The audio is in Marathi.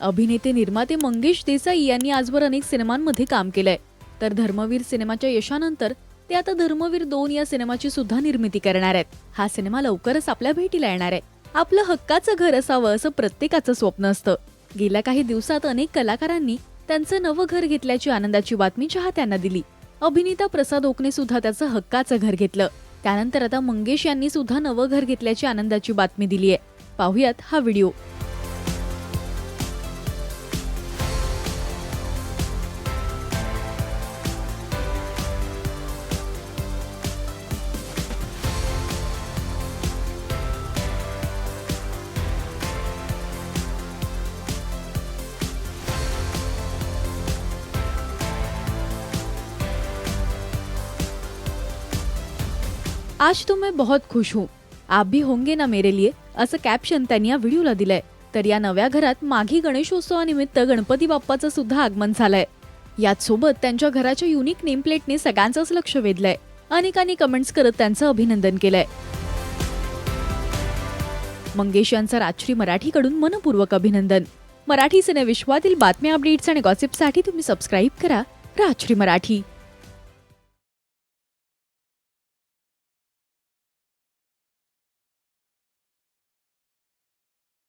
अभिनेते निर्माते मंगेश देसाई यांनी आजवर अनेक सिनेमांमध्ये काम केलंय. तर धर्मवीर सिनेमाच्या यशानंतर ते आता धर्मवीर दोन या सिनेमाची सुद्धा निर्मिती करणार आहेत. हा सिनेमा लवकरच आपल्या भेटीला येणार आहे. आपलं हक्काचं घर असावं असं प्रत्येकाचं स्वप्न असतं. गेल्या काही दिवसात अनेक कलाकारांनी त्यांचं नवं घर घेतल्याची आनंदाची बातमी चाहत्यांना दिली. अभिनेता प्रसाद ओकने सुद्धा त्याचं हक्काचं घर घेतलं. त्यानंतर आता मंगेश यांनी सुद्धा नवं घर घेतल्याची आनंदाची बातमी दिली आहे पाहुयात हा व्हिडिओ. आज तो मैं बहुत खुश हूँ। आप भी होंगे ना मेरे लिए असं कॅप्शन त्यांनी या व्हिडिओला दिलंय. तर या नव्या घरात माघी गणेशोत्सवानिमित्त गणपती बाप्पाचं सुद्धा आगमन झालंय. याच सोबत त्यांच्या घराच्या युनिक नेमप्लेटने सगळ्यांचंच लक्ष वेधलंय. अनेकांनी कमेंट्स करत त्यांचं अभिनंदन केलंय. मंगेश यांचं राजश्री मराठीकडून मनपूर्वक अभिनंदन. मराठी सिनेविश्वातील बातम्या अपडेट्स आणि गॉसिपसाठी तुम्ही सबस्क्राईब करा राजश्री मराठी.